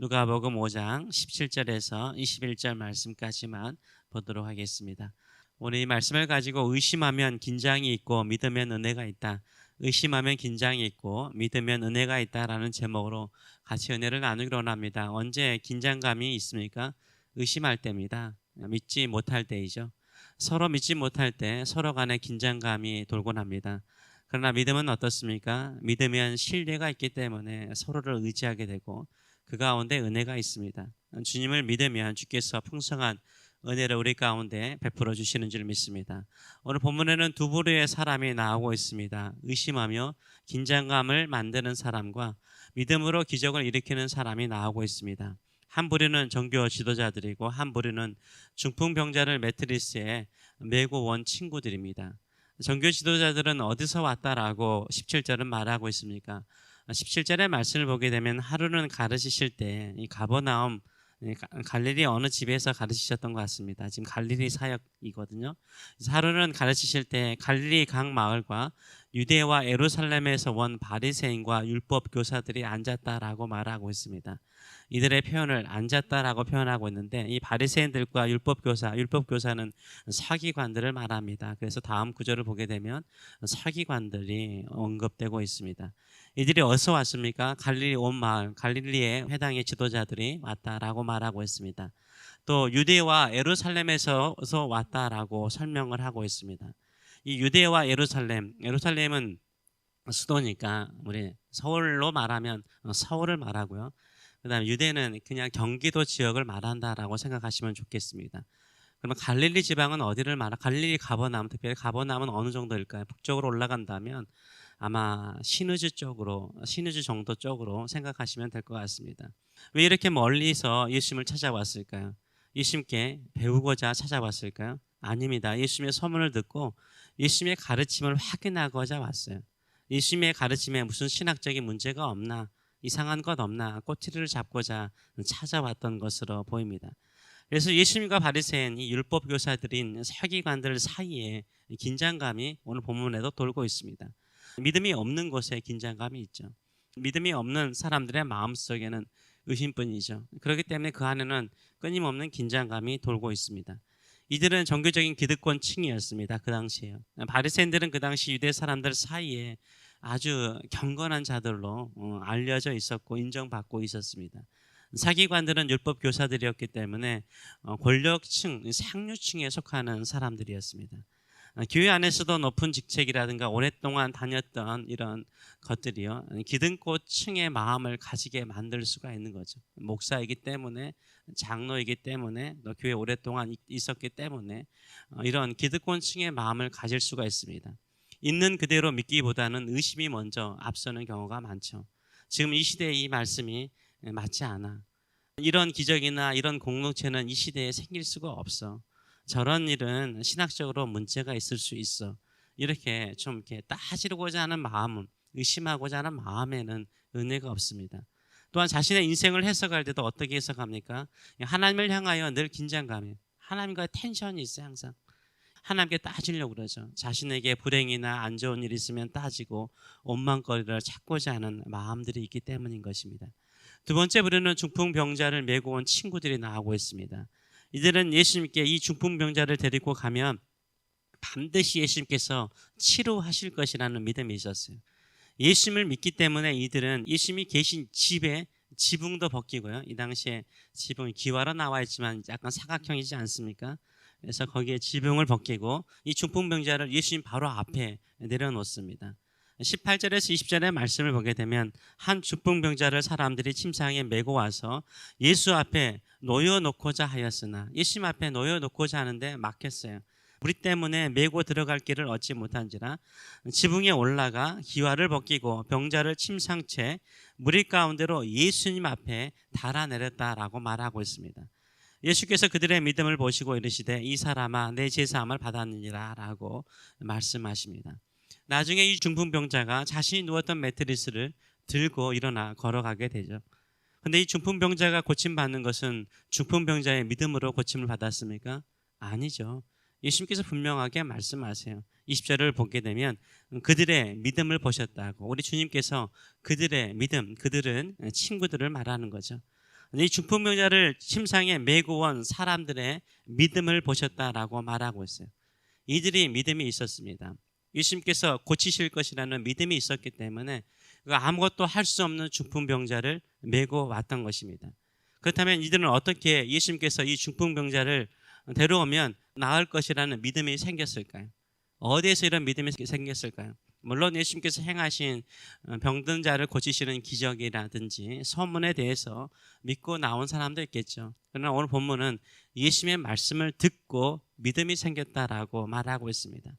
누가복음 5장 17절에서 21절 말씀까지만 보도록 하겠습니다. 오늘 이 말씀을 가지고 의심하면 긴장이 있고 믿으면 은혜가 있다. 의심하면 긴장이 있고 믿으면 은혜가 있다라는 제목으로 같이 은혜를 나누기로 합니다. 언제 긴장감이 있습니까? 의심할 때입니다. 믿지 못할 때이죠. 서로 믿지 못할 때 서로 간에 긴장감이 돌곤 합니다. 그러나 믿음은 어떻습니까? 믿으면 신뢰가 있기 때문에 서로를 의지하게 되고 그 가운데 은혜가 있습니다. 주님을 믿으면 주께서 풍성한 은혜를 우리 가운데 베풀어 주시는 줄 믿습니다. 오늘 본문에는 두 부류의 사람이 나오고 있습니다. 의심하며 긴장감을 만드는 사람과 믿음으로 기적을 일으키는 사람이 나오고 있습니다. 한 부류는 종교 지도자들이고 한 부류는 중풍병자를 매트리스에 메고 온 친구들입니다. 종교 지도자들은 어디서 왔다라고 17절은 말하고 있습니까? 17절의 말씀을 보게 되면 하루는 가르치실 때 이 가버나움 갈릴리 어느 집에서 가르치셨던 것 같습니다. 지금 갈릴리 사역이거든요. 하루는 가르치실 때 갈릴리 각 마을과 유대와 에루살렘에서 원 바리새인과 율법 교사들이 앉았다라고 말하고 있습니다. 이들의 표현을 앉았다라고 표현하고 있는데 이 바리새인들과 율법 교사, 율법 교사는 사기관들을 말합니다. 그래서 다음 구절을 보게 되면 사기관들이 언급되고 있습니다. 이들이 어디서 왔습니까? 갈릴리 온 마을, 갈릴리의 회당의 지도자들이 왔다라고 말하고 있습니다. 또 유대와 에루살렘에서 왔다라고 설명을 하고 있습니다. 이 유대와 예루살렘, 예루살렘은 수도니까 우리 서울로 말하면 서울을 말하고요. 그다음에 유대는 그냥 경기도 지역을 말한다라고 생각하시면 좋겠습니다. 그러면 갈릴리 지방은 어디를 말하? 갈릴리 가버나움, 특별히 가버나움은 어느 정도일까요? 북쪽으로 올라간다면 아마 시누즈 쪽으로, 시누즈 정도 쪽으로 생각하시면 될 것 같습니다. 왜 이렇게 멀리서 예수님을 찾아왔을까요? 예수님께 배우고자 찾아왔을까요? 아닙니다. 예수님의 소문을 듣고 예수님의 가르침을 확인하고자 왔어요. 예수님의 가르침에 무슨 신학적인 문제가 없나, 이상한 것 없나 꼬치를 잡고자 찾아왔던 것으로 보입니다. 그래서 예수님과 바리새인 이 율법 교사들인 사기관들 사이에 긴장감이 오늘 본문에도 돌고 있습니다. 믿음이 없는 곳에 긴장감이 있죠. 믿음이 없는 사람들의 마음속에는 의심뿐이죠. 그렇기 때문에 그 안에는 끊임없는 긴장감이 돌고 있습니다. 이들은 종교적인 기득권 층이었습니다. 그 당시에요. 바리새인들은 그 당시 유대 사람들 사이에 아주 경건한 자들로 어, 알려져 있었고 인정받고 있었습니다. 사기관들은 율법 교사들이었기 때문에 어, 권력층, 상류층에 속하는 사람들이었습니다. 어, 교회 안에서도 높은 직책이라든가 오랫동안 다녔던 이런 것들이요 기득권층의 마음을 가지게 만들 수가 있는 거죠. 목사이기 때문에 장로이기 때문에 또 교회 오랫동안 있었기 때문에 이런 기득권층의 마음을 가질 수가 있습니다. 있는 그대로 믿기보다는 의심이 먼저 앞서는 경우가 많죠. 지금 이 시대에 이 말씀이 맞지 않아. 이런 기적이나 이런 공동체는 이 시대에 생길 수가 없어. 저런 일은 신학적으로 문제가 있을 수 있어. 이렇게 좀 이렇게 따지고자 하는 마음은 의심하고자 하는 마음에는 은혜가 없습니다. 또한 자신의 인생을 해석할 때도 어떻게 해석합니까? 하나님을 향하여 늘 긴장감이, 하나님과 텐션이 있어요 항상. 하나님께 따지려고 그러죠. 자신에게 불행이나 안 좋은 일이 있으면 따지고 원망거리를 찾고자 하는 마음들이 있기 때문인 것입니다. 두 번째 부류는 중풍병자를 메고 온 친구들이 나오고 있습니다. 이들은 예수님께 이 중풍병자를 데리고 가면 반드시 예수님께서 치료하실 것이라는 믿음이 있었어요. 예수님을 믿기 때문에 이들은 예수님이 계신 집에 지붕도 벗기고요. 이 당시에 지붕이 기와로 나와 있지만 약간 사각형이지 않습니까? 그래서 거기에 지붕을 벗기고 이 중풍병자를 예수님 바로 앞에 내려놓습니다. 18절에서 20절의 말씀을 보게 되면 한 중풍병자를 사람들이 침상에 메고 와서 예수 앞에 놓여 놓고자 하였으나 예수님 앞에 놓여 놓고자 하는데 막혔어요. 우리 때문에 메고 들어갈 길을 얻지 못한지라 지붕에 올라가 기와를 벗기고 병자를 침상채 무리 가운데로 예수님 앞에 달아내렸다라고 말하고 있습니다. 예수께서 그들의 믿음을 보시고 이르시되 이 사람아 내 제사함을 받았느니라라고 말씀하십니다. 나중에 이 중풍병자가 자신이 누웠던 매트리스를 들고 일어나 걸어가게 되죠. 근데 이 중풍병자가 고침받는 것은 중풍병자의 믿음으로 고침을 받았습니까? 아니죠. 예수님께서 분명하게 말씀하세요. 20절을 보게 되면 그들의 믿음을 보셨다고 우리 주님께서 그들의 믿음, 그들은 친구들을 말하는 거죠. 이 중풍병자를 침상에 메고 온 사람들의 믿음을 보셨다라고 말하고 있어요. 이들이 믿음이 있었습니다. 예수님께서 고치실 것이라는 믿음이 있었기 때문에 그 아무것도 할 수 없는 중풍병자를 메고 왔던 것입니다. 그렇다면 이들은 어떻게 예수님께서 이 중풍병자를 데려오면 나을 것이라는 믿음이 생겼을까요? 어디에서 이런 믿음이 생겼을까요? 물론 예수님께서 행하신 어, 병든 자를 고치시는 기적이라든지 소문에 대해서 믿고 나온 사람도 있겠죠. 그러나 오늘 본문은 예수님의 말씀을 듣고 믿음이 생겼다라고 말하고 있습니다.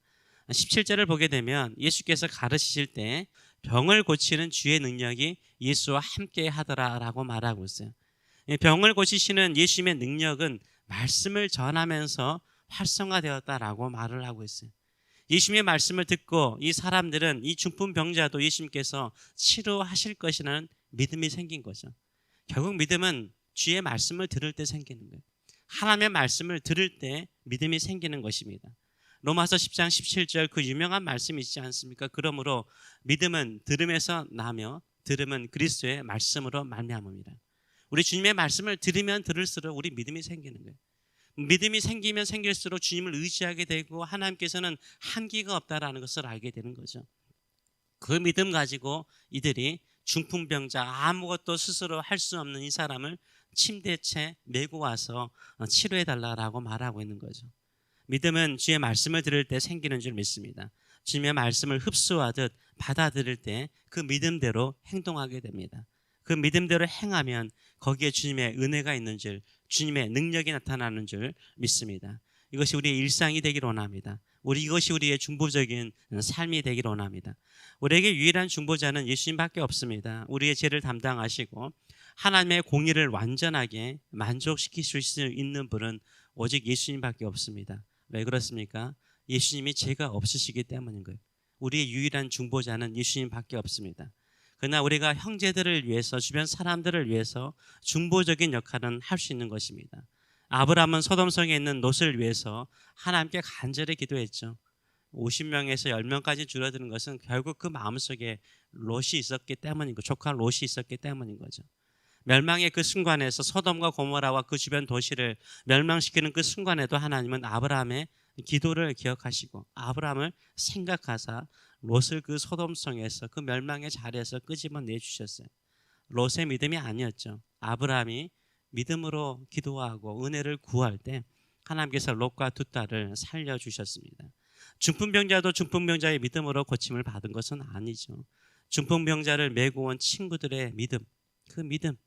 17절을 보게 되면 예수께서 가르치실 때 병을 고치는 주의 능력이 예수와 함께 하더라라고 말하고 있어요. 병을 고치시는 예수님의 능력은 말씀을 전하면서 활성화되었다라고 말을 하고 있어요. 예수님의 말씀을 듣고 이 사람들은 이 중풍 병자도 예수님께서 치료하실 것이라는 믿음이 생긴 거죠. 결국 믿음은 주의 말씀을 들을 때 생기는 거예요. 하나님의 말씀을 들을 때 믿음이 생기는 것입니다. 로마서 10장 17절 그 유명한 말씀이 있지 않습니까? 그러므로 믿음은 들음에서 나며 들음은 그리스도의 말씀으로 말미암습니다. 우리 주님의 말씀을 들으면 들을수록 우리 믿음이 생기는 거예요. 믿음이 생기면 생길수록 주님을 의지하게 되고 하나님께서는 한계가 없다라는 것을 알게 되는 거죠. 그 믿음 가지고 이들이 중풍병자 아무것도 스스로 할 수 없는 이 사람을 침대채 메고 와서 치료해 달라라고 말하고 있는 거죠. 믿음은 주의 말씀을 들을 때 생기는 줄 믿습니다. 주님의 말씀을 흡수하듯 받아들일 때 그 믿음대로 행동하게 됩니다. 그 믿음대로 행하면 거기에 주님의 은혜가 있는 줄, 주님의 능력이 나타나는 줄 믿습니다. 이것이 우리의 일상이 되기를 원합니다. 우리 이것이 우리의 중보적인 삶이 되기를 원합니다. 우리에게 유일한 중보자는 예수님밖에 없습니다. 우리의 죄를 담당하시고 하나님의 공의를 완전하게 만족시킬 수 있는 분은 오직 예수님밖에 없습니다. 왜 그렇습니까? 예수님이 죄가 없으시기 때문인 거예요. 우리의 유일한 중보자는 예수님밖에 없습니다. 그러나 우리가 형제들을 위해서 주변 사람들을 위해서 중보적인 역할은 할 수 있는 것입니다. 아브라함은 소돔성에 있는 롯을 위해서 하나님께 간절히 기도했죠. 50명에서 10명까지 줄어드는 것은 결국 그 마음속에 롯이 있었기 때문인 거, 조카 롯이 있었기 때문인 거죠. 멸망의 그 순간에서 소돔과 고모라와 그 주변 도시를 멸망시키는 그 순간에도 하나님은 아브라함의 기도를 기억하시고 아브라함을 생각하사 롯을 그 소돔성에서 그 멸망의 자리에서 끄집어 내 주셨어요. 롯의 믿음이 아니었죠. 아브라함이 믿음으로 기도하고 은혜를 구할 때 하나님께서 롯과 두 딸을 살려 주셨습니다. 중풍병자도 중풍병자의 믿음으로 고침을 받은 것은 아니죠. 중풍병자를 메고 온 친구들의 믿음, 그 믿음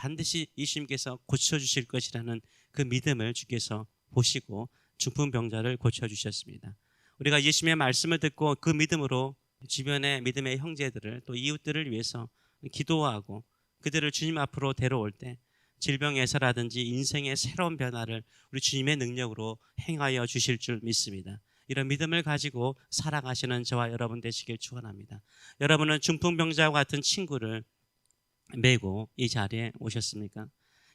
반드시 예수님께서 고쳐 주실 것이라는 그 믿음을 주께서 보시고 중풍병자를 고쳐 주셨습니다. 우리가 예수님의 말씀을 듣고 그 믿음으로 주변의 믿음의 형제들을 또 이웃들을 위해서 기도하고 그들을 주님 앞으로 데려올 때 질병에서라든지 인생의 새로운 변화를 우리 주님의 능력으로 행하여 주실 줄 믿습니다. 이런 믿음을 가지고 살아가시는 저와 여러분 되시길 축원합니다. 여러분은 중풍병자와 같은 친구를 메고 이 자리에 오셨습니까?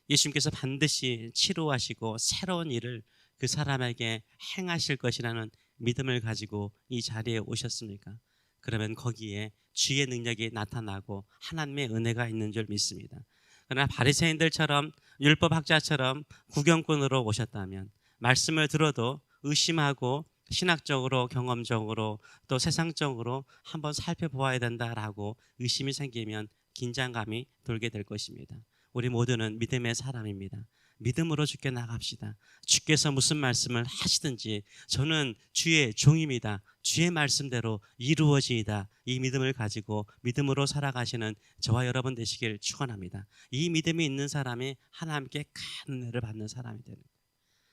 예수님께서 반드시 치료하시고 새로운 일을 그 사람에게 행하실 것이라는 믿음을 가지고 이 자리에 오셨습니까? 그러면 거기에 주의 능력이 나타나고 하나님의 은혜가 있는 줄 믿습니다. 그러나 바리새인들처럼 율법 학자처럼 구경꾼으로 오셨다면 말씀을 들어도 의심하고 신학적으로 경험적으로 또 세상적으로 한번 살펴보아야 된다라고 의심이 생기면 긴장감이 돌게 될 것입니다. 우리 모두는 믿음의 사람입니다. 믿음으로 주께 나갑시다. 주께서 무슨 말씀을 하시든지 저는 주의 종입니다. 주의 말씀대로 이루어지이다. 이 믿음을 가지고 믿음으로 살아가시는 저와 여러분 되시길 축원합니다. 이 믿음이 있는 사람이 하나님께 큰 은혜를 받는 사람이 되는 거예요.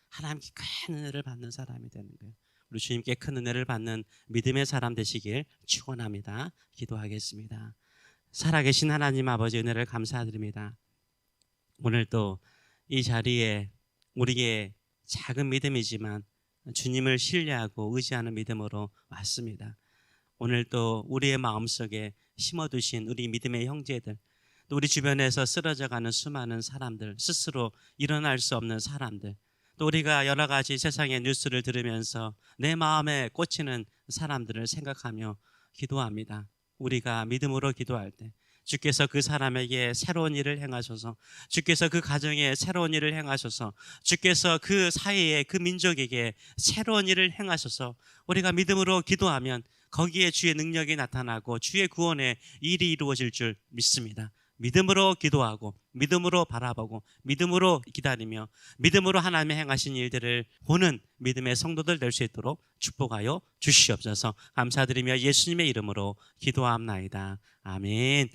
하나님께 큰 은혜를 받는 사람이 되는 거예요. 우리 주님께 큰 은혜를 받는 믿음의 사람 되시길 축원합니다. 기도하겠습니다. 살아계신 하나님 아버지 은혜를 감사드립니다. 오늘 또 이 자리에 우리의 작은 믿음이지만 주님을 신뢰하고 의지하는 믿음으로 왔습니다. 오늘 또 우리의 마음속에 심어두신 우리 믿음의 형제들, 또 우리 주변에서 쓰러져가는 수많은 사람들, 스스로 일어날 수 없는 사람들, 또 우리가 여러 가지 세상의 뉴스를 들으면서 내 마음에 꽂히는 사람들을 생각하며 기도합니다. 우리가 믿음으로 기도할 때 주께서 그 사람에게 새로운 일을 행하셔서 주께서 그 가정에 새로운 일을 행하셔서 주께서 그 사회에 그 민족에게 새로운 일을 행하셔서 우리가 믿음으로 기도하면 거기에 주의 능력이 나타나고 주의 구원의 일이 이루어질 줄 믿습니다. 믿음으로 기도하고 믿음으로 바라보고 믿음으로 기다리며 믿음으로 하나님의 행하신 일들을 보는 믿음의 성도들 될 수 있도록 축복하여 주시옵소서 감사드리며 예수님의 이름으로 기도함나이다. 아멘.